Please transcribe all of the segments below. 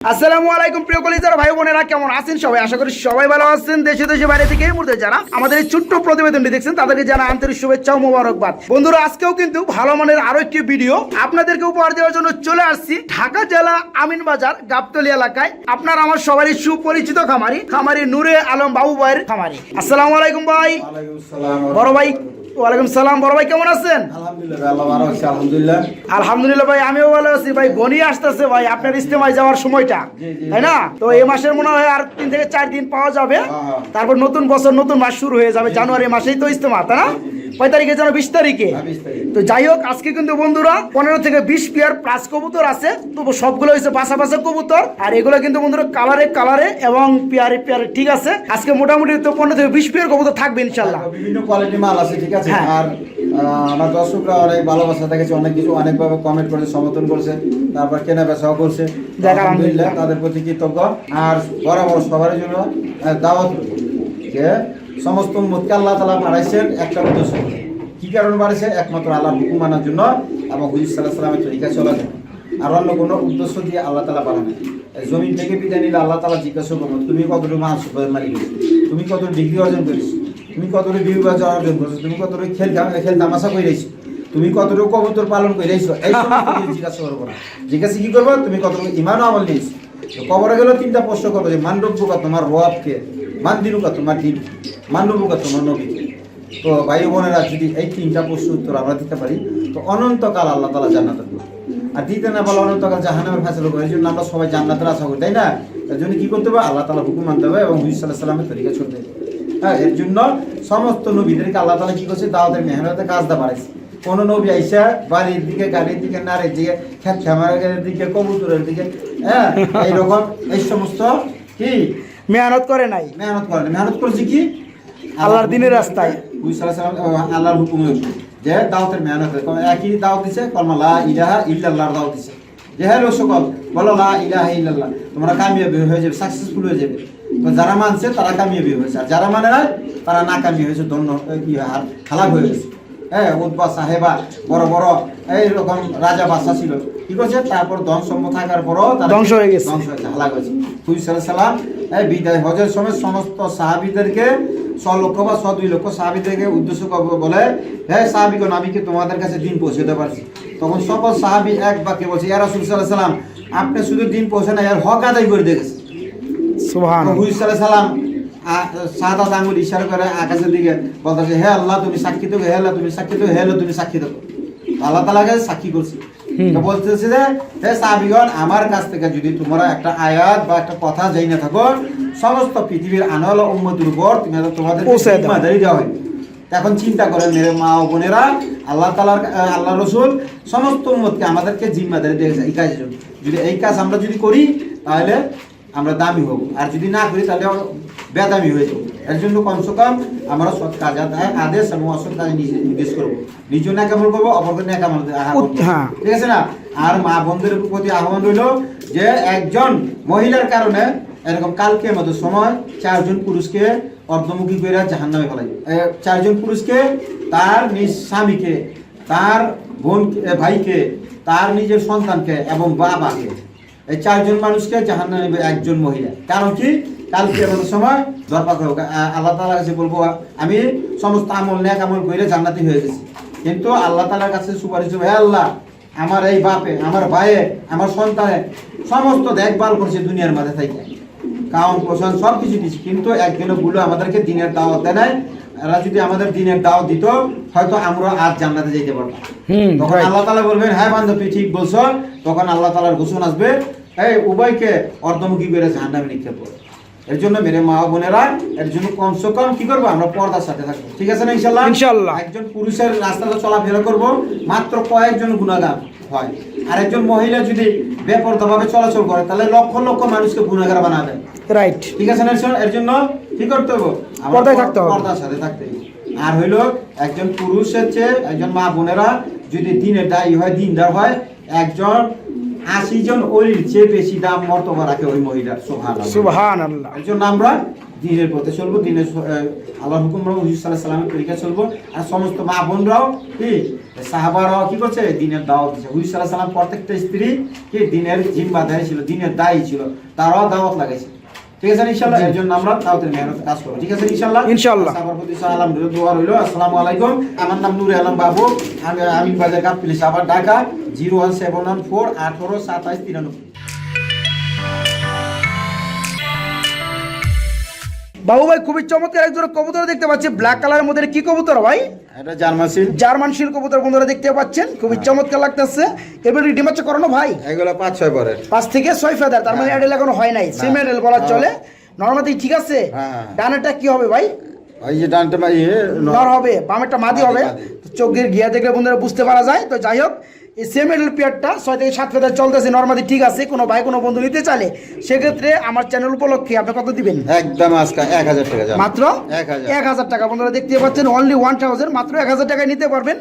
আসসালামু আলাইকুম প্রিয় কলিজার ভাই বোনেরা কেমন আছেন সবাই? আশা করি সবাই ভালো আছেন। দেশে দেশে বাইরে থেকে এই মুহূর্তে যারা আমাদের এই ছোট্ট প্রতিবেদনটি দেখছেন তাদেরকে জানা আন্তরিক শুভেচ্ছা ও মোবারকবাদ। বন্ধুরা আজকেও কিন্তু ভালো মানের আরও একটি ভিডিও আপনাদেরকে উপহার দেওয়ার জন্য চলে আসছি ঢাকা জেলা আমিন বাজার গাবতলি এলাকায়। আপনার আমার সবারই সুপরিচিত খামারি খামারি নূরে আলম বাবু ভাইয়ের খামারি। আসসালামু আলাইকুম ভাই। বড় ভাই ওয়ালাইকুম সালাম বড় ভাই কেমন আছেন? আলহামদুলিল্লাহ আলহামদুলিল্লাহ। ভাই আমিও ভালো আছি। ভাই গনি আসতেছে ভাই আপনার ইস্তেমায় যাওয়ার সময়টা। তাই না? তো এই মাসের মনে হয় আর তিন থেকে চার দিন পাওয়া যাবে। হ্যাঁ। তারপর নতুন বছর নতুন মাস শুরু হয়ে যাবে জানুয়ারি মাসেই তো ইস্তেমা তাই না? কয় তারিখে বিশ তারিখে। হ্যাঁ, 20 তারিখ। তো যাই হোক আজকে কিন্তু বন্ধুরা পনেরো থেকে বিশ পেয়ার প্লাস কবুতর আছে। তো সবগুলো হয়েছে বাসা বাসা কবুতর। আর এগুলো কিন্তু বন্ধুরা কালারে কালারে এবং পেয়ারে পেয়ারে ঠিক আছে। আজকে মোটামুটি তো পনেরো থেকে বিশ পেয়ার কবুতর থাকবে ইনশাল্লাহ বিভিন্ন কোয়ালিটি মাল আছে ঠিক আছে? হ্যাঁ। আর আমার দর্শকরা অনেক ভালোবাসা দেখেছে অনেক কিছু অনেকভাবে কমেন্ট করেছে সমর্থন করেছে তারপর কেনা বেচাও করছে। আলহামদুলিল্লাহ। তাদের প্রতি কৃতজ্ঞ। আর বরাবর সবার জন্য দাওয়াত যে সমস্ত মুখকে আল্লাহ তালা বাড়াইছেন একটা উদ্দেশ্য কি কারণে বাড়াইছে? একমাত্র আল্লাহর হুকুম মানার জন্য এবং হুজুর সাল্লাহ সাল্লামের তরিকা চলার জন্য আর অন্য কোনো উদ্দেশ্য দিয়ে আল্লাহ তালা বাড়ানো জমিন থেকে বিদায় নিলে আল্লাহ তালা জিজ্ঞাসা করব তুমি কতটুকু মাস মালিক তুমি কত ডিগ্রি অর্জন করেছ? তুমি কতটুকু বিবাহ অর্জন করছ? তুমি কতটুকু খেল খেল তামাশা করে রয়েছো তুমি কতটুকু কবুতর পালন করে রয়েছো এই জিজ্ঞাসা করব না। জিজ্ঞাসা কি করব? তুমি কতটুকু ইমানও আমল নিয়েছো? কবরে গেলেও তিনটা প্রশ্ন করব যে মান্ডব্যকা তোমার রবকে মান দিনুকা তোমার দিন মান্ডব্যকা তোমার নবীকে তো ভাই বোনেরা যদি এই তিনটা প্রশ্ন উত্তর আমরা দিতে পারি তো অনন্তকাল আল্লাহ তালা জান্নাত দেবো আর দিতে না বলে অনন্তকাল জাহান্নামের ফেসলা করে এই জন্য আমরা সবাই জান্নাতের আশা করি তাই না? এর জন্য কি করতে হবে? আল্লাহ তালা হুকুম মানতে হবে এবং সাল্লাহ সাল্লামের তরিকা চলতে হবে। হ্যাঁ এর জন্য সমস্ত নবীদেরকে আল্লাহ তালা কি করছে? দাওয়াতের মেহনতে কাজটা বাড়াইছে। কোন নবী আইসা বাড়ির দিকে গাড়ির দিকে নারের দিকে খেত খামারের দিকে কবুতরের দিকে হ্যাঁ এইরকম এই সমস্ত কি? মেহনত করে নাই। মেহনত করে মেহনত করেছে কি? আল্লাহর দিনের রাস্তায়। আল্লাহর যে। একই দিছে কলমা লা ইলাহা ইল্লাল্লাহর দিছে। যে হ্যাঁ সকল বলো লা ইলাহা ইল্লাল্লাহ, তোমরা কামিয়াবি হয়ে যাবে সাকসেসফুল হয়ে যাবে। তো যারা মানছে, তারা কামিয়াবি হয়েছে। আর যারা মানে না তারা নাকামি হয়েছে, ধন্য কি হয়ে গেছে। হ্যাঁ উদ্বা সাহেবা, বড় বড় এইরকম রাজা বাদশা ছিল। কি করছে তারপর সম্পদ থাকার পরও ধ্বংস হয়ে গেছে। ধ্বংস হয়েছে হালাক হয়েছে হুই সাল্লাম এই বিদায় হজের সময় সমস্ত সাহাবিদেরকে ছ লক্ষ বা ছ দুই লক্ষ সাহাবিদেরকে উদ্দেশ্য বলে হ্যাঁ সাহাবিগণ আমি কি তোমাদের কাছে দিন পৌঁছে দিতে পারছি? তখন সকল সাহাবি এক বাক্যে বলছে ইয়া রাসূল আলাইহি সাল্লাম আপনি শুধু দিন পৌঁছে না এর হক আদায় করে দেখেছে সুবহান হুই সাল্লাম সাদা আঙ্গুল ইশারা করে আকাশের দিকে বলতেছে হে আল্লাহ তুমি সাক্ষী দেবো হে আল্লাহ তুমি সাক্ষী দেবো হে আল্লাহ তুমি সাক্ষী দেবো আল্লাহ তালাকে সাক্ষী করছে। তো বলতেছে যে হে সাহাবিগণ আমার কাছ থেকে যদি তোমরা একটা আয়াত বা একটা কথা যাই না থাকো সমস্ত পৃথিবীর আনল উম্মতির উপর তুমি তোমাদের জিম্মাদারি দেওয়া হয় এখন চিন্তা করেন মেরে মা ও বোনেরা আল্লাহ তালার আল্লাহ রসুল সমস্ত উম্মতকে আমাদেরকে জিম্মাদারি দিয়েছে এই কাজের জন্য। যদি এই কাজ আমরা যদি করি তাহলে আমরা দামি হব। আর যদি না করি তাহলে বেদামি হয়ে যাব। এর জন্য কমসে কম আমরা সৎ কাজ আদেশ এবং অসৎ কাজ নির্দেশ করব। নিজেও না কেমন করব অপরকে না কেমন। ঠিক আছে না? আর মা বোনদের প্রতি আহ্বান রইল যে একজন মহিলার কারণে এরকম কালকে মতো সময় চারজন পুরুষকে অর্ধমুখী করে জাহান নামে ফেলাই চারজন পুরুষকে তার নিজ স্বামীকে তার বোন ভাইকে তার নিজের সন্তানকে এবং বাবাকে। এই চারজন মানুষকে জাহান নামে একজন মহিলা। কারণ কি? কালকে মতো সময় করব আ- আল্লাহ তালার কাছে বলব আমি সমস্ত আমল ন্যাক আমল করে জান্নাতি হয়ে গেছি। কিন্তু আল্লাহ তালার কাছে সুপারিশ করব, হে আল্লাহ আমার এই বাপে আমার ভাইয়ে আমার সন্তানে সমস্ত দেখভাল করছে দুনিয়ার মাঝে থেকে। কারণ পোষণ সব কিছু দিচ্ছে কিন্তু একদিনও ভুলো আমাদেরকে দিনের দাওয়াত দেয় নাই। এরা যদি আমাদের দিনের দাওয়াত দিত হয়তো আমরা আজ জান্নাতে যেতে পারতাম। তখন right. আল্লাহ তালা বলবেন হ্যাঁ বান্ধব তুই ঠিক বলছো। তখন আল্লাহ তালার ঘোষণা আসবে। এই উভয়কে অর্ধমুখী করে জাহান্নামে নিক্ষেপ করো এর জন্য মেরে মা বোনেরা এর জন্য কমসে কম কি করব? আমরা পর্দার সাথে থাকব। ঠিক আছে না ইনশাল্লাহ ইনশাআল্লাহ। একজন পুরুষের রাস্তাতে চলাফেরা করব মাত্র কয়েকজন গুণাগার হয়। আর একজন মহিলা যদি বেপরদাভাবে চলাচল করে তাহলে লক্ষ লক্ষ মানুষকে গুণাগার বানাবে। রাইট ঠিক আছে না এর- জন্য কি করতে হবে? পর্দায় থাকতে হবে। পর্দার সাথে থাকতে আর হইল একজন পুরুষের চেয়ে একজন মা বোনেরা যদি দিনের দায়ী হয় দিনদার হয় একজন আশি জন অলির চেয়ে বেশি দাম মর্তবা রাখে ওই মহিলার সোহান আল্লাহ জন্য আমরা দিনের পথে চলবো দিনের আল্লাহ হুকুম হুজুর সাল্লাহ সাল্লামের তরিকা চলবো। আর সমস্ত মা বোনরাও কি? সাহাবারাও কি করছে? দিনের দাওয়াত দিচ্ছে হুজুর সাল্লাহ সাল্লাম প্রত্যেকটা স্ত্রী কি দিনের জিম্মাদারি ছিল দিনের দায়ী ছিল তারাও দাওয়াত লাগাইছে। ঠিক আছে ইনশাআল্লাহ। এর জন্য আমরা দাওয়াতের মেহনত কাজ করব। ঠিক আছে ইনশাআল্লাহ? ইনশাআল্লাহ। সবার প্রতি সালাম রইল, দোয়া রইল। আসসালামু আলাইকুম। আমার নাম নূরে আলম বাবু। আমি আমি বাজার কাপ পুলিশ আবার Dhaka zero one seven one four আঠারো সাতাশ তিরানব্বই। বাবু ভাই খুবই চমৎকার এক জোড়া কবুতর দেখতে পাচ্ছি। ব্ল্যাক কালারের মধ্যে কি কবুতর ভাই? এটা জার্মান কবুতর বন্ধুরা দেখতে পাচ্ছেন। খুবই চমৎকার লাগতেছে। এবার করানো ভাই? এগুলো পাঁচ ছয় পরের। পাঁচ থেকে ছয় ফেদার তার মানে হ্যাঁ। এখনও হয় নাই। সেম অ্যাডেল বলা হ্যাঁ। চলে। নর্মালি ঠিক আছে? হ্যাঁ। ডানেরটা কি হবে ভাই? ডানটা ইয়ে নর হবে। বামেরটা মাদি মাদি, হবে। চোখের গিয়া দেখলে বন্ধুরা বুঝতে পারা যায়। তো যাই হোক এই সেম এডেল পেয়ারটা ছয় থেকে সাত ফেদার চলতেছে নর্মালি ঠিক আছে কোনো ভাই কোনো বন্ধু নিতে চালে সেক্ষেত্রে আমার চ্যানেল উপলক্ষে আপনি কত দিবেন? একদম আজকে এক হাজার টাকা মাত্র এক হাজার। এক হাজার টাকা। বন্ধুরা দেখতে পাচ্ছেন অনলি ওয়ান থাউজেন্ড মাত্র এক হাজার টাকায় নিতে পারবেন।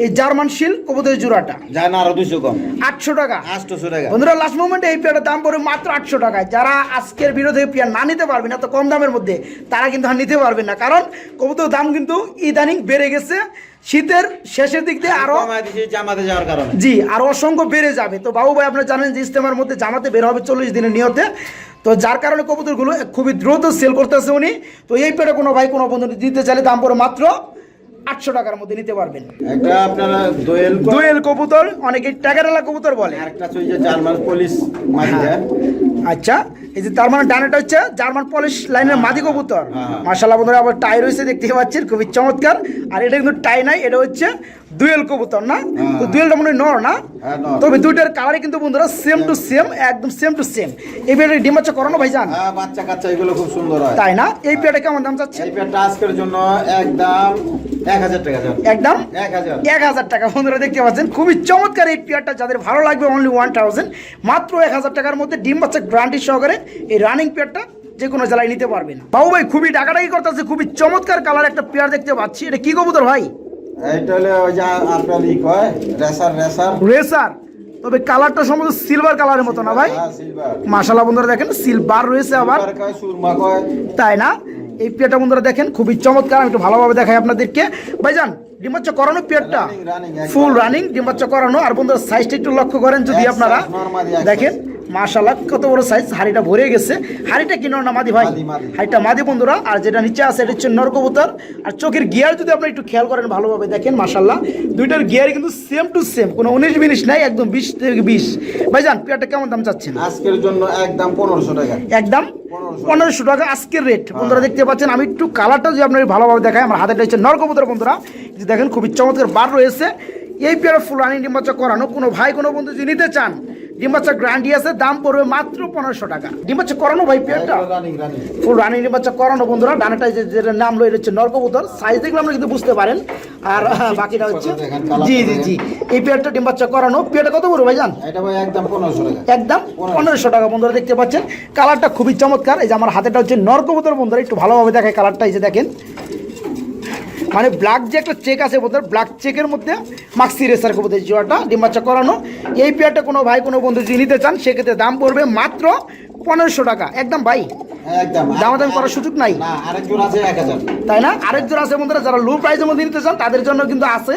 এই জার্মান শিল কবুতরের জোড়াটা। যায় না আরও দুশো কম। আটশো টাকা। আটশোশো টাকা। বন্ধুরা লাস্ট মোমেন্টে এই পেয়ারটার দাম পড়বে মাত্র আটশো টাকায়। যারা আজকের বিরোধে পেয়ার না নিতে পারবেন এত কম দামের মধ্যে তারা কিন্তু আর নিতে পারবেন না। কারণ কবুতর দাম কিন্তু ইদানিং বেড়ে গেছে। শীতের শেষের দিক দিয়ে আরও জামাতে যাওয়ার কারণে। জি আরও অসংখ্য বেড়ে যাবে। তো বাবু ভাই আপনারা জানেন যে ইস্তেমার মধ্যে জামাতে বের হবে চল্লিশ দিনের নিয়তে। তো যার কারণে কবুতরগুলো খুবই দ্রুত সেল করতেছে উনি। তো এই পেটে কোনো ভাই কোনো বন্ধু দিতে চাইলে দাম পড়ে মাত্র আটশো টাকার মধ্যে নিতে পারবেন। একটা আপনারা দোয়েল দোয়েল কবুতর অনেকে টাকারেলা কবুতর বলে। আরেকটা হচ্ছে জার্মান পলিশ আচ্ছা এই যে তার মানে ডানাটা হচ্ছে জার্মান পলিশ লাইনের মাদি কবুতর। হ্যাঁ। মার্শাল্লাহ বন্ধুরা আবার টাই রয়েছে দেখতে পাচ্ছেন খুবই চমৎকার। আর এটা কিন্তু টাই নাই এটা হচ্ছে দুয়েল কবুতর না? হ্যাঁ। তো দুয়েলটা মনে হয় নর না? হ্যাঁ, তবে দুইটার কালারই কিন্তু বন্ধুরা সেম টু সেম একদম সেম টু সেম এই পেয়ারের ডিম বাচ্চা করানো ভাই জান হ্যাঁ বাচ্চা কাচ্চা এগুলো খুব সুন্দর হয়। তাই না? এই পেয়ারটা কেমন দাম চাচ্ছে এই পেয়ারটা আজকের জন্য একদম একদম? এক হাজার। টাকা। বন্ধুরা দেখতে পাচ্ছেন খুবই চমৎকার এই পেয়ারটা। যাদের ভালো লাগবে অনলি ওয়ান থাউজেন্ড মাত্র এক হাজার টাকার মধ্যে ডিম বাচ্চা গ্রান্টি সহকারে এই রানিং পেয়ারটা যে কোনো জেলায় নিতে পারবেন। বাবু ভাই খুবই ডাকাডাকি করতেছে খুবই চমৎকার কালার একটা পেয়ার দেখতে পাচ্ছি। এটা কি কবুতর ভাই? এইটা হলে ওই যে আপনার ই কয়? Racer racer. রেসার? তবে কালারটা সম্ভবত সিলভার কালারের মতো না ভাই? মাসালা সিলভার। বন্ধুরা দেখেন সিলভার রয়েছে আবার। তাই না? এই পেয়ারটা বন্ধুরা দেখেন খুবই চমৎকার আমি একটু ভালোভাবে দেখাই আপনাদেরকে। ভাইজান ডিম্বাচ্চা করানো পেয়ারটা। ফুল রানিং ডিম্বাচ্চা করানো। আর বন্ধুরা সাইজটা একটু লক্ষ্য করেন যদি আপনারা দেখেন মাশাল্লাহ কত বড় সাইজ হাড়িটা ভরে গেছে। হাড়িটা কি না মাদি ভাই। হাড়িটা মাদি বন্ধুরা আর যেটা নিচে আছে এটা হচ্ছে নরকবুতর আর চোখের গিয়ার যদি আপনি একটু খেয়াল করেন ভালোভাবে দেখেন মাশাল্লাহ দুইটার গিয়ার কিন্তু সেম টু সেম কোনো উনিশ বিনিশ নাই একদম বিশ থেকে বিশ। ভাই যান পেয়ারটা কেমন দাম চাচ্ছেন? আজকের জন্য একদম পনেরোশো টাকা। একদম? 1500 পনেরোশো। টাকা আজকের রেট বন্ধুরা দেখতে পাচ্ছেন আমি একটু কালারটা যদি আপনার ভালোভাবে দেখায় আমার হাতে হচ্ছে নরকবুতর বন্ধুরা। যে দেখেন খুবই চমৎকার বার রয়েছে। এই পেয়ারা ফুল রানিং ডিম বাচ্চা করানো কোনো ভাই কোনো বন্ধু যদি নিতে চান ডিম বাচ্চা গ্রান্ডি আছে দাম পড়বে মাত্র পনেরোশো টাকা। ডিম করানো ভাই পেয়ারটা রানিং ফুল রানি ডিম বাচ্চা করানো বন্ধুরা ডানাটায় যে যেটা নাম লো এটা হচ্ছে নরকবুতর সাইজ দেখলে আমরা কিন্তু বুঝতে পারেন। আর বাকিটা হচ্ছে জি জি জি। এই পেয়ারটা ডিম বাচ্চা করানো পেয়ারটা কত বড় ভাই জান এটা ভাই একদম পনেরোশো টাকা। একদম পনেরোশো। টাকা বন্ধুরা দেখতে পাচ্ছেন। কালারটা খুবই চমৎকার। এই যে আমার হাতেটা হচ্ছে নরকবুতর বন্ধুরা একটু ভালোভাবে দেখায় কালারটা এই যে দেখেন। মানে ব্ল্যাক যে একটা চেক আছে বোধহয় ব্ল্যাক চেকের মধ্যে মাক্সি রেসার কবুতর জোয়াটা ডিম্বাচ্চা করানো। এই পেয়ারটা কোনো ভাই, কোনো বন্ধু যদি নিতে চান, সেক্ষেত্রে দাম পড়বে মাত্র পনেরোশো টাকা। একদম ভাই একদম। দামাদামি করার সুযোগ নাই। তাই না? আছে বন্ধুরা যারা লো মধ্যে নিতে চান তাদের জন্য কিন্তু আছে।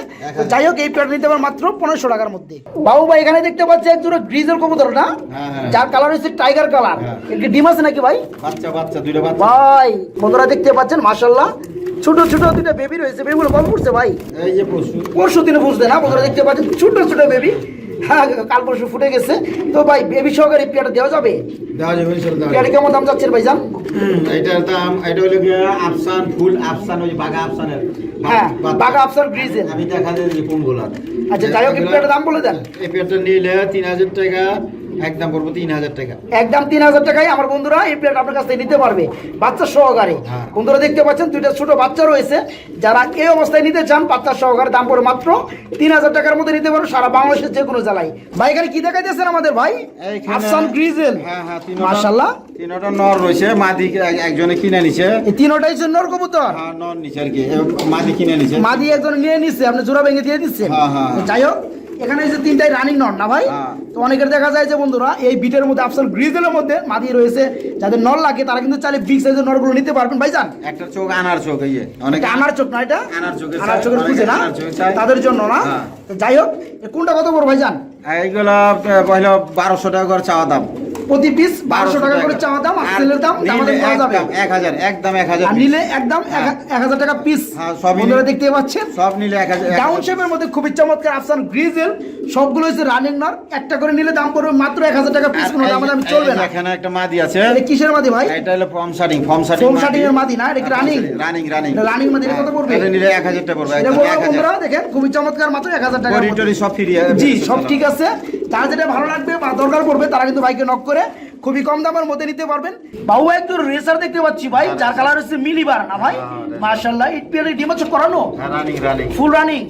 যাই হোক এই নিতে পারেন মাত্র পনেরোশো টাকার মধ্যে। বাবু ভাই এখানে দেখতে পাচ্ছি এক জোড়া গ্রিজের কবুতর না? হ্যাঁ, হ্যাঁ। যার কালার হচ্ছে টাইগার কালার হ্যাঁ। ডিম আছে নাকি ভাই? বাচ্চা বাচ্চা দুইটা ভাই বন্ধুরা দেখতে পাচ্ছেন ছোট ছোট দুটো বেবি রয়েছে। বেবিগুলো কম পড়ছে ভাই। পরশু দিনে বুঝতে না বন্ধুরা দেখতে পাচ্ছেন ছোট ছোট বেবি হ্যাঁ কাল পরশু ফুটে গেছে। তো ভাই বেবি সহকারে এই দেওয়া যাবে? দেওয়া যাবে ইনশাল্লাহ দেওয়া পেয়ারটা যাবে। কেমন দাম যাচ্ছে ভাই জান এটার দাম এটা হলো আফসান ফুল আফসান ওই বাঘা আফসানের। হ্যাঁ, বাঘা আফসান গ্রিজেল। আমি দেখা যায় যে কোনগুলা আচ্ছা যাই হোক পেয়ারটার দাম বলে দেন। এই পেয়ারটা নিলে তিন হাজার টাকা একদম পড়ব তিন হাজার টাকা। একদম তিন হাজার টাকায় আমার বন্ধুরা এই প্লেট আপনার কাছ থেকে নিতে পারবে। বাচ্চা সহকারে। হ্যাঁ। বন্ধুরা দেখতে পাচ্ছেন দুইটা ছোট বাচ্চা রয়েছে। যারা এই অবস্থায় নিতে চান বাচ্চা সহকারে দাম পড়ে মাত্র তিন হাজার টাকার মধ্যে নিতে পারো সারা বাংলাদেশের যে কোনো জেলায়। ভাই এখানে কি দেখাইতেছেন আমাদের ভাই? আফসান গ্রিজেল হ্যাঁ হ্যাঁ তিনটা মাশাল্লাহ তিনটা নর রয়েছে মাদি এক- একজনে কিনে নিছে। এই তিনোটাই জন্য কবুতর? হ্যাঁ নর নিছে আর কি। মাদি কিনে নিছে। মাদি একজন নিয়ে নিচ্ছে আপনি জোড়া ভেঙে দিয়ে দিচ্ছেন। হ্যাঁ, হ্যাঁ। যাই হোক এখানে এসে তিনটাই রানিং নট না ভাই? হ্যাঁ। তো অনেকের দেখা যায় যে বন্ধুরা এই বিটের মধ্যে আফসল গ্রিজেলের মধ্যে মাদি রয়েছে। যাদের নল লাগে তারা কিন্তু চাইলে বিগ সাইজের নরগুলো নিতে পারবেন। ভাই জান একটা চোখ আনার চোখ এই অনেক আনার চোখ না এটা? আনার চোখ আনার চোখের খুঁজে না। তাদের জন্য না? হ্যাঁ। যাই হোক কোনটা কত বড় ভাই জান এইগুলো পয়লা বারোশো টাকা করে চাওয়া দাম। প্রতি পিস বারোশো টাকা করে চাওয়া দাম আর সেলের দাম যাবে। এক হাজার একদম এক হাজার নিলে একদম এক- এক হাজার টাকা পিস হ্যাঁ, সবই বন্ধুরা নিলে- দেখতে পাচ্ছেন? সব নিলে এক হাজার ডাউন শেপের মধ্যে খুবই চমৎকার আফসান গ্রিজেল সবগুলো হচ্ছে রানিং নর একটা করে নিলে দাম পড়বে মাত্র এক হাজার টাকা পিস কোনো দাম দাম চলবে না। এখানে একটা মাদি আছে। এটা কিসের মাদি ভাই? এটা হলো form shirting form shirting foam shirting এর মাদি না? এটা কি রানিং রানিং রানিং রানিং মাদি কত পড়বে? এটা নিলে এক হাজার টাকা পড়বে এক হাজার। দেখেন খুবই চমৎকার মাত্র এক হাজার টাকা সব জি সব ঠিক আছে। যার যেটা ভালো লাগবে বা দরকার পড়বে তারা কিন্তু বাইকে নক করে খুবই কম দামের মধ্যে নিতে পারবেন। বাবু একজন রেসার দেখতে পাচ্ছি ভাই যার কালার হচ্ছে মিলিবার না ভাই? হ্যাঁ, মার্শাল্লাহ পিয়ারে ডিম হচ্ছে করানো? রানিং রানিং ফুল রানিং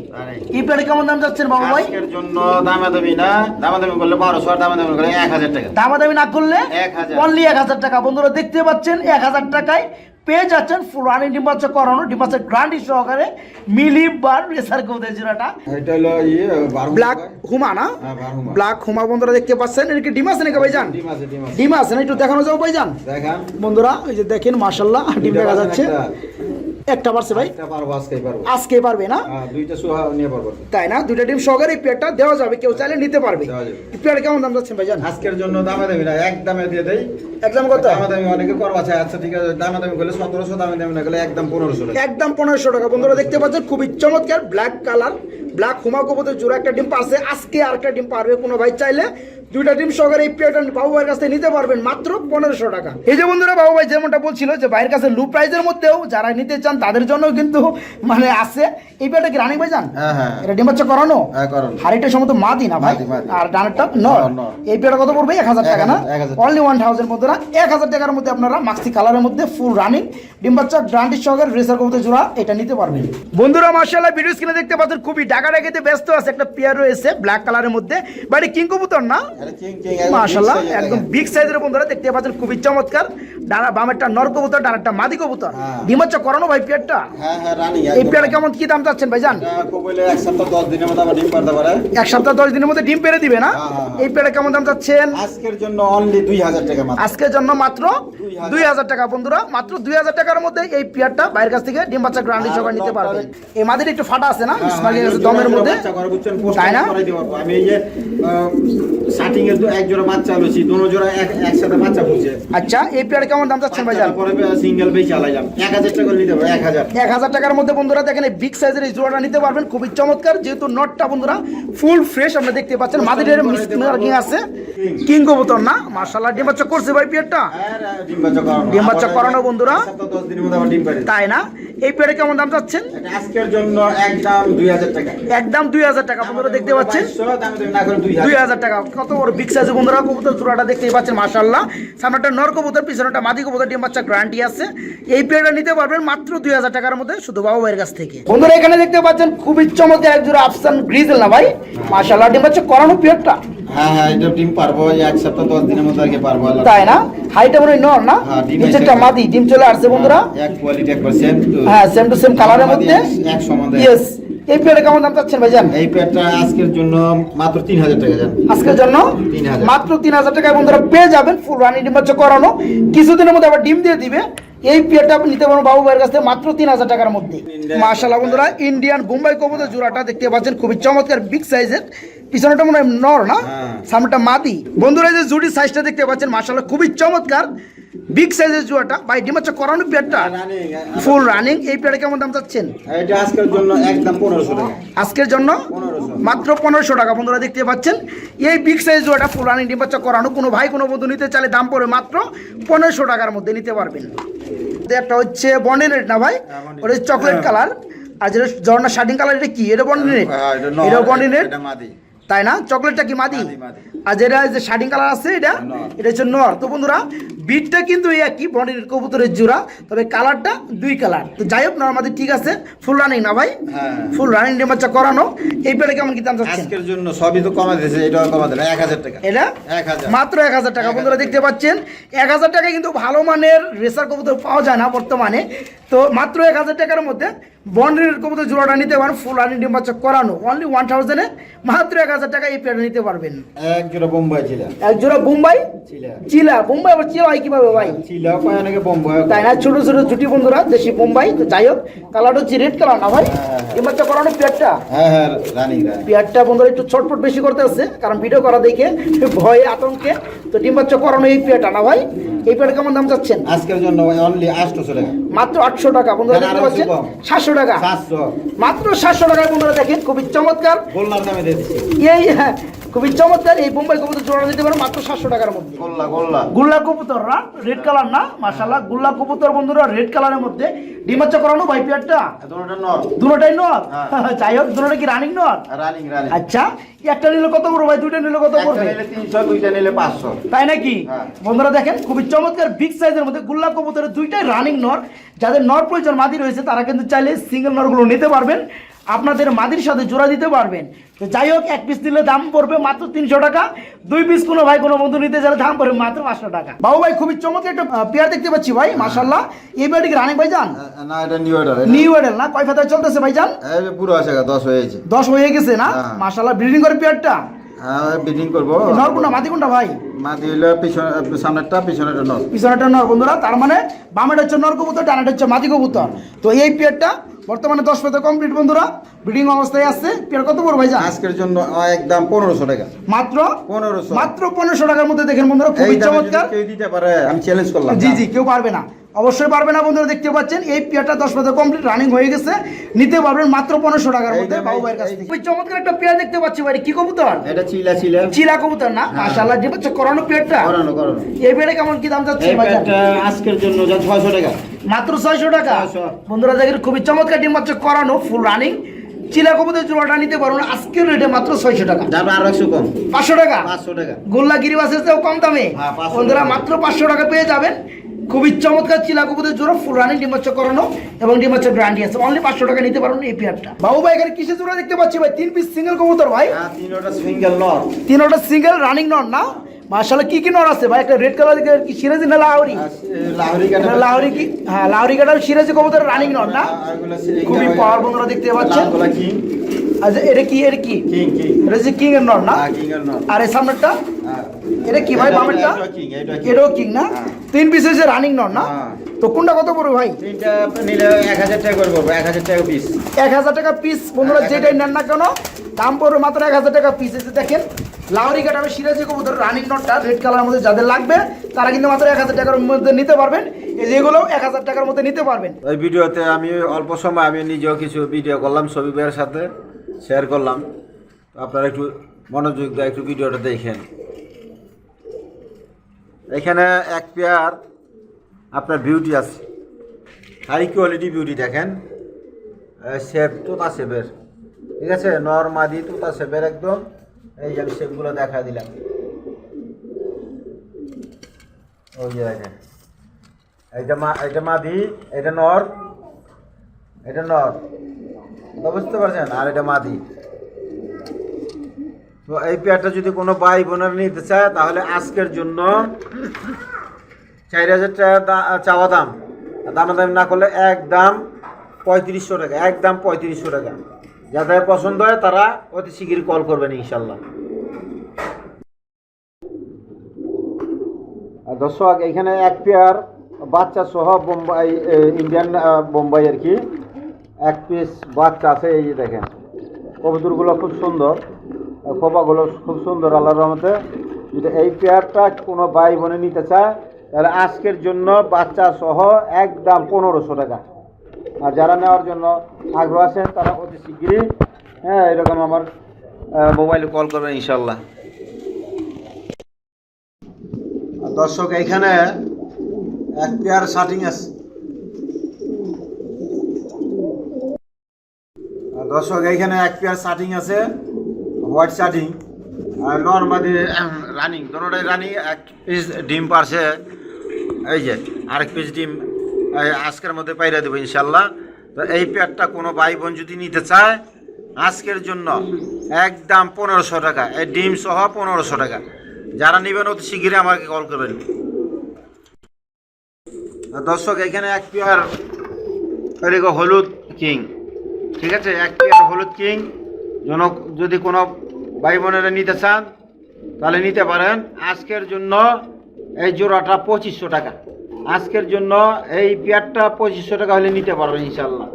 পিয়ারে কেমন দাম যাচ্ছেন বাবু ভাই? আজকের জন্য দামাদামি না দামাদামি করলে বারোশো আর দামাদামি করলে এক হাজার টাকা। দামাদামি না করলে অনলি এক হাজার টাকা। বন্ধুরা দেখতে পাচ্ছেন এক হাজার টাকায় পেয়ে যাচ্ছেন ফুল রানিং ডিম বাচ্চা করানো ডিম বাচ্চা গ্রান্ডি সহকারে মিলি বার রেসার জোড়াটা এটা হলো ইয়ে বারো ব্ল্যাক হুমা না? হ্যাঁ। ব্ল্যাক হুমা বন্ধুরা দেখতে পাচ্ছেন। এটা কি ডিম আছে নাকি ভাইজান? ডিম আছে ডিম আছে না একটু দেখানো যাও ভাইজান। দেখান। বন্ধুরা ওই যে দেখেন মাশাল্লাহ ডিম দেখা যাচ্ছে। একটা। পারছে ভাই? একটা পারব আজকে পারব। আজকে পারবে না? হ্যাঁ, দুইটা সুহা নিয়ে পারব। তাই না? দুইটা ডিম সহকারে এই পেয়ারটা দেওয়া যাবে কেউ চাইলে নিতে পারবে। পেয়ার কেমন দাম যাচ্ছেন ভাইজান? আজকের জন্য দামাদামি না এক দামে দিয়ে দেই। একদম কত? দামাদামি অনেকে করবা আচ্ছা ঠিক আছে দামাদামি করলে সতেরোশো দামে একদম পনেরোশো একদম পনেরোশো টাকা। বন্ধুরা দেখতে পাচ্ছেন খুবই চমৎকার ব্ল্যাক কালার ব্ল্যাক হুমা কবুতর জোড়া একটা ডিম পাশে আজকে আর একটা ডিম পারবে কোনো ভাই। চাইলে দুইটা ডিম সহকারে এই পেয়ারটা বাবু ভাইয়ের কাছ নিতে পারবেন মাত্র পনেরোশো টাকা। এই যে বন্ধুরা বাবু ভাই যেমনটা বলছিল যে ভাইয়ের কাছে লো প্রাইজের মধ্যেও যারা নিতে চান তাদের জন্য কিন্তু মানে আছে। এই পেয়ারটা কি রানিং ভাই জান হ্যাঁ হ্যাঁ। এটা ডিম বাচ্চা করানো? হ্যাঁ করানো। হাড়িটা সম্ভবত মাদি না ভাই। আর ডানারটা নর। এই পেয়ারটা কত পড়বে? এক হাজার টাকা না? অনলি ওয়ান থাউজেন্ড বন্ধুরা এক হাজার টাকার মধ্যে আপনারা মাক্সি কালারের মধ্যে ফুল রানিং ডিম বাচ্চা গ্রান্টির সহকারে রেসার কবুতর জোড়া এটা নিতে পারবেন। বন্ধুরা মার্শাল্লাহ ভিডিও স্ক্রিনে দেখতে পাচ্ছেন খুবই ডাকা ডাকিতে ব্যস্ত আছে একটা পেয়ার রয়েছে ব্ল্যাক কালারের মধ্যে। বাড়ি কিং কবুতর না? মাশাল্লাহ একদম বিগ সাইজের বন্ধুরা দেখতে পাচ্ছেন খুবই চমৎকার। ডানা বামেরটা নর কবুতর ডানারটা মাদি কবুতর। হ্যাঁ। বাচ্চা করানো ভাই পেয়ারটা? হ্যাঁ হ্যাঁ এই পেয়ার কেমন কি দাম চাচ্ছেন ভাই জান এক সপ্তাহ দশ দিনের মধ্যে ডিম এক সপ্তাহ দশ দিনের মধ্যে ডিম পেরে দিবে না। এই পেয়ারে কেমন দাম চাচ্ছেন? আজকের জন্য অনলি দুই হাজার টাকা মাত্র। আজকের জন্য মাত্র দুই হাজার। টাকা বন্ধুরা। মাত্র দুই হাজার টাকার মধ্যে এই পেয়ারটা বাইরের কাছ থেকে ডিম বাচ্চা গ্রান্ডি সবাই নিতে পারবেন। এই মাদের একটু ফাটা আছে না? হ্যাঁ, হ্যাঁ, জোড়া মধ্যে? তাই না? আমি এই যে স্টার্টিং এর এক জোড়া বাচ্চা লইছি দুনো জোড়া এক- একসাথে বাচ্চা ফুলছে আচ্ছা এই পেয়ারে কেমন দাম চাচ্ছেন পরে সিঙ্গেল বেই এক হাজার টাকা করে নিতে হবে এক হাজার। এক হাজার টাকার মধ্যে বন্ধুরা দেখেন এই বিগ সাইজের এই জোড়াটা নিতে পারবেন। খুবই চমৎকার যেহেতু নটটা বন্ধুরা ফুল ফ্রেশ দেখতে পাচ্ছেন। মাদিরের মার্কিং আছে। কিং কবুতর না? মার্শাল্লাহ ডিম বাচ্চা করছে ভাই পেয়ারটা? আর ডিম বাচ্চা করানো। ডিম বাচ্চা করানো বন্ধুরা। এক সপ্তাহ দশ দিনের মধ্যে ডিম পারে তাই না? এই পেয়ারে কেমন দাম চাচ্ছেন? আজকের জন্য একদম দুই হাজার টাকা। একদম দুই হাজার টাকা বন্ধুরা দেখতে পাচ্ছেন? দুই হাজার টাকা। কত বড় বিগ সাইজ বন্ধুরা কবুতর জোড়াটা দেখতেই পাচ্ছেন মাশাল্লাহ সামনেটা নর কবুতর পিছনেটা মাদি কবুতর ডিম বাচ্চা গ্যারান্টি আছে। এই পেয়ারটা নিতে পারবেন মাত্র দুই হাজার টাকার মধ্যে শুধু বাবা ভাইয়ের কাছ থেকে। বন্ধুরা এখানে দেখতে পাচ্ছেন খুবই চমৎকার এক জোড়া আফসান গ্রিজেল না ভাই? মাশাল্লাহ ডিম বাচ্চা করানো পেয়ারটা হ্যাঁ হ্যাঁ এটা ডিম পারব এক সপ্তাহ দশ দিনের মধ্যে আর পারব তাই না? হাইটা মনে নর না? হ্যাঁ, নিচেরটা মাদি ডিম চলে আসছে বন্ধুরা। এক কোয়ালিটি একবার সেম হ্যাঁ সেম টু সেম কালারের মধ্যে। এক সমান ইয়েস এই প্লেটের কেমন দাম চাচ্ছেন ভাইজান? এই প্লেটটা আজকের জন্য মাত্র তিন হাজার টাকা জান আজকের জন্য? 3000 মাত্র তিন হাজার টাকায় বন্ধুরা পেয়ে যাবেন ফুল রানি ডিম বাচ্চা করানো। কিছুদিনের মধ্যে আবার ডিম দিয়ে দিবে। এই পেয়ারটা আপনি নিতে পারবেন বাবু ভাইয়ের কাছ থেকে মাত্র তিন হাজার টাকার মধ্যে। মাশাল্লাহ বন্ধুরা ইন্ডিয়ান বোম্বাই কবুতর জোড়াটা দেখতে পাচ্ছেন খুবই চমৎকার বিগ সাইজের পিছনেটা মনে হয় নর না? হ্যাঁ। সামনেটা মাদি। বন্ধুরা এই যে জুড়ি সাইজটা দেখতে পাচ্ছেন মাশাল্লাহ খুবই চমৎকার বিগ সাইজের জোড়াটা। ভাই ডিম বাচ্চা করানো পেয়ারটা? ফুল রানিং এই পেয়ারে কেমন দাম চাচ্ছেন? আজকের জন্য একদম পনেরোশো টাকা। আজকের জন্য? মাত্র পনেরোশো টাকা বন্ধুরা দেখতে পাচ্ছেন। এই বিগ সাইজ জোড়াটা ফুল রানিং ডিম বাচ্চা করানো। কোনো ভাই কোনো বন্ধু নিতে চাইলে দাম পড়বে মাত্র পনেরোশো টাকার মধ্যে নিতে পারবেন। একটা হচ্ছে বন্ডেনেট না ভাই? হ্যাঁ, ওটা চকলেট কালার। আর যেটা ঝর্ণা শার্টিং কালার এটা কি? এটা বন্ডেনেট হ্যাঁ, এটা নর, এটা। তাই না? চকলেটটা কি মাদি। আর যেটা যে শার্টিং কালার আছে এটা? এটা হচ্ছে নর। তো বন্ধুরা বিটটা কিন্তু এই একই বন্ডেনেট কবুতরের জোড়া। তবে কালারটা দুই কালার তো যাই হোক নর্মাদি ঠিক আছে। ফুল রানিং না ভাই? হ্যাঁ। ফুল রানিং ডিম বাচ্চা করানো। এই পেটে কেমন কি দাম চাচ্ছেন? আজকের জন্য সবই তো কমা দিয়েছে এটাও কমা দিলে এক হাজার টাকা। এটা? এক হাজার। মাত্র এক হাজার টাকা। বন্ধুরা দেখতে পাচ্ছেন? এক হাজার টাকায় কিন্তু ভালো মানের রেসার কবুতর পাওয়া যায় না বর্তমানে। তো মাত্র এক হাজার টাকার মধ্যে বন্ডের কবুতর জোড়াটা নিতে পারেন ফুল রানিং ডিম বাচ্চা করানো। অনলি ওয়ান থাউজেন্ডে মাত্র এক হাজার টাকা এই নিতে পারবেন। এক জোড়া বোম্বাই ছিল। এক জোড়া বোম্বাই? চিলা বোম্বাই আবার চিলা হয় কীভাবে ভাই? কয় অনেকে বোম্বাই? তাই না? ছোট ছোট জুটি বন্ধুরা দেশি বোম্বাই। তো যাই হোক কালারটা হচ্ছে রেড কালার না ভাই? হ্যাঁ, হ্যাঁ। ডিম বাচ্চা করানো হ্যাঁ হ্যাঁ রানিং বন্ধুরা একটু ছটফট বেশি করতে আসছে কারণ ভিডিও করা দেখে ভয়ে আতঙ্কে। তো ডিম বাচ্চা করানো এই পেয়ারটা না ভাই? এই পেয়ার কেমন দাম চাচ্ছেন? আজকের জন্য অনলি আটশো টাকা। মাত্র আটশো টাকা বন্ধুরা দেখতে পাচ্ছেন? কম? সাতশো টাকা। সাতশো। মাত্র সাতশো টাকায় বন্ধুরা দেখেন খুবই চমৎকার। গোল্লার দামে দিয়ে দিচ্ছি। এই হ্যাঁ, খুবই চমৎকার। এই বোম্বাই কবুতর জোড়া নিতে পারেন মাত্র সাতশো টাকার মধ্যে। গোল্লা কবুতর না? রেড কালার না? মাশাল্লাহ গুল্লা কবুতর বন্ধুরা রেড কালারের মধ্যে করানো ভাই পেয়ারটা দুটোটা নর। দুটোটাই নর? হ্যাঁ। যাই হোক দুটোটা কি রানিং নর? রানিং রানিং আচ্ছা একটা নিলে কত পড়বে ভাই? দুইটা নিলে কত পড়বে নিলে দুইটা নিলে পাঁচশো। তাই নাকি? হ্যাঁ। বন্ধুরা দেখেন খুবই চমৎকার বিগ সাইজের মধ্যে গুল্লা কবুতরের দুইটাই রানিং নর। যাদের নর প্রয়োজন মাদি রয়েছে তারা কিন্তু চাইলে সিঙ্গেল নরগুলো নিতে পারবেন। আপনাদের মাদির সাথে জোড়া দিতে পারবেন। তো যাই হোক এক পিস নিলে দাম পড়বে মাত্র তিনশো টাকা। দুই পিস কোনো ভাই কোনো বন্ধু নিতে গেলে দাম পড়বে মাত্র পাঁচশো টাকা। বাবু ভাই খুবই চমৎকার একটা পেয়ার দেখতে পাচ্ছি ভাই মাসাল্লাহ এই পেয়ারটি কি রানিং ভাই যান না এটা নিউ অর্ডার নিউ না? কয় ফাতায় চলতেছে ভাই যান পুরো আছে দশ হয়েছে দশ হয়ে গেছে না? হ্যাঁ। মাসাল্লাহ ব্রিডিং করে পেয়ারটা হ্যাঁ বিডিং করব। নর কোনটা মাদি কোনটা ভাই? মাটি হইলে পিছনে সামনেরটা পিছনেরটা নর। পিছনেটা নর বন্ধুরা। তার মানে বামেটা হচ্ছে নর কবুতর ডানাটা হচ্ছে মাদি কবুতর। তো এই পেয়ারটা বর্তমানে দশ পেতে কমপ্লিট বন্ধুরা। ব্রিডিং অবস্থায় আছে। পেয়ার কত আজকের জন্য একদম পনেরোশো টাকা। মাত্র? পনেরোশো। মাত্র পনেরোশো টাকার মধ্যে দেখেন বন্ধুরা খুবই এই দামে যদি চমৎকার। কেউ দিতে পারে আমি চ্যালেঞ্জ করলাম জি জি কেউ পারবে না। অবশ্যই পারবে না বন্ধুরা দেখতে পাচ্ছেন। এই পেয়ারটা দশ পেতে কমপ্লিট রানিং হয়ে গেছে। নিতে পারবেন মাত্র পনেরোশো টাকার মধ্যে বাবু ভাইয়ের কাছ চমৎকার একটা পেয়ার দেখতে পাচ্ছি ভাই কি কবুতর? এটা চিলা চিলা কবুতর না? হ্যাঁ। মাশাআল্লাহ যে বাচ্চা করানো পেয়ারটা করানো করানো। এই পেয়ারে কেমন কি দাম যাচ্ছে? আজকের জন্য যা ছয়শো টাকা। মাত্র ছয়শো টাকা? বন্ধুরা দেখেন খুবই চমৎকার ডিম বাচ্চা করানো ফুল রানিং চিলা কবুতর জোড়াটা নিতে পারবেন আজকের রেটে মাত্র ছয়শো টাকা। যাবে আরও একশো কম। পাঁচশো টাকা? পাঁচশো টাকা। গোল্লা গিরিবাসের চেয়েও কম দামে? হ্যাঁ, 500 বন্ধুরা মাত্র পাঁচশো টাকা পেয়ে যাবেন। খুবই চমৎকার চিলা কবুতর জোড়া ফুল রানিং ডিম বাচ্চা করানো এবং ডিম বাচ্চা ব্র্যান্ডি আছে অনলি পাঁচশো টাকা নিতে পারবেন এই পেয়ারটা বাবু ভাই এখানে কিসের জোড়া দেখতে পাচ্ছি ভাই? তিন পিস সিঙ্গেল কবুতর ভাই। হ্যাঁ তিনটা সিঙ্গেল নর। তিনটা সিঙ্গেল রানিং নট না? মার্শাল্লাহ কি কি নট আছে ভাই? একটা রেড কালার কি সিরাজি না লাহরি? লাহরি কি? হ্যাঁ লাহরি কাটার সিরাজি কবুতর রানিং নট না? খুবই পাওয়ার বন্ধুরা দেখতে পাচ্ছেন। আচ্ছা এটা কি এটা কি? এটা যে কিং এর নট না? এর আর এই সামনেরটা? হ্যাঁ। এটা কি ভাই বামেরটা। এটাও কিং না? হ্যাঁ। তিন পিস হচ্ছে রানিং নট না? হ্যাঁ। তো কোনটা কত পড়বে ভাই? নিলে এক হাজার টাকা করে পড়বে এক হাজার টাকা পিস এক হাজার টাকা পিস বন্ধুরা যেটাই নেন না কেন দাম পড়বে মাত্র এক হাজার টাকা পিস এসে দেখেন লাউরি কাটাবে সিরাজি কবুতর রানিং নটটা রেড কালারের মধ্যে যাদের লাগবে, তারা কিন্তু মাত্র এক হাজার টাকার মধ্যে নিতে পারবেন। এই যেগুলো এক হাজার টাকার মধ্যে নিতে পারবেন। ওই ভিডিওতে আমি অল্প সময় আমি নিজেও কিছু ভিডিও করলাম, ছবি ভাইয়ের সাথে শেয়ার করলাম। আপনারা একটু মনোযোগ দেয় একটু ভিডিওটা দেখেন। এখানে এক পেয়ার আপনার বিউটি আছে। হাই কোয়ালিটি বিউটি দেখেন। শেপ তোতা শেপের ঠিক আছে? নর্মাদি তোতা শেপের একদম। এই যে আমি শেপগুলো দেখা দিলাম। ওই যে দেখেন এইটা মা এটা মাদি এটা নর এটা নর। বুঝতে পারছেন? আর এটা মাদি। তো এই পেয়ারটা যদি কোনো ভাই বোনের নিতে চায়, তাহলে আজকের জন্য চার হাজার টাকা চাওয়া দাম। দামাদামি না করলে একদম পঁয়ত্রিশশো টাকা একদম পঁয়ত্রিশশো টাকা। যাদের পছন্দ হয় তারা অতি শীঘ্রই কল করবেন ইনশাল্লাহ দর্শক, এখানে এক পেয়ার বাচ্চা সহ বোম্বাই ইন্ডিয়ান বোম্বাই আর কি। এক পিস বাচ্চা আছে, এই যে দেখেন। কবুতরগুলো খুব সুন্দর খোপাগুলো খুব সুন্দর, আল্লাহর রহমতে। যদি এই পেয়ারটা কোনো ভাই বোনে নিতে চায়, তাহলে আজকের জন্য বাচ্চা সহ একদম পনেরোশো টাকা। আর যারা নেওয়ার জন্য আগ্রহ আছেন, তারা অতি শীঘ্রই হ্যাঁ এরকম আমার মোবাইলে কল করবেন ইনশাল্লাহ দর্শক, এইখানে এক পেয়ার শার্টিং আছে। দর্শক, এইখানে এক পেয়ার শার্টিং আছে হোয়াইট শার্টিং আর নর্মালি রানিং দোনোটাই রানিং এক পিস ডিম পারছে, এই যে, আরেক পিস ডিম আজকের মধ্যে পাইরা দেবো ইনশাল্লাহ তো এই পেয়ারটা কোনো ভাই বোন যদি নিতে চায়, আজকের জন্য একদম পনেরোশো টাকা। এই ডিম সহ পনেরোশো টাকা। যারা নেবেন অতি শীঘ্রই আমাকে কল করবেন। দর্শক, এখানে এক পেয়ার হলুদ কিং। ঠিক আছে? এক পেয়ার হলুদ কিং। জন যদি কোনো ভাই বোনেরা নিতে চান, তাহলে নিতে পারেন। আজকের জন্য এই জোড়াটা পঁচিশশো টাকা। আজকের জন্য এই পেয়ারটা পঁচিশশো টাকা হলে নিতে পারবেন ইনশাল্লাহ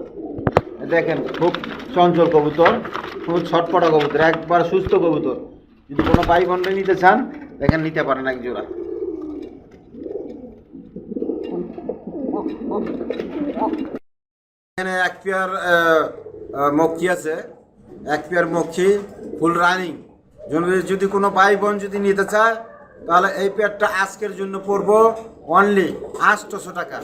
দেখেন, খুব চঞ্চল কবুতর, খুব ছটপটা কবুতর, একবার সুস্থ কবুতর। যদি কোনো ভাই বোনরা নিতে চান, দেখেন নিতে পারেন এক জোড়া। এখানে এক পেয়ার মক্ষী আছে। এক পেয়ার মক্ষী, ফুল রানিং। যদি কোনো ভাই বোন যদি নিতে চায়, তাহলে এই পেয়ারটা আজকের জন্য পড়ব অনলি আটশোশো টাকা।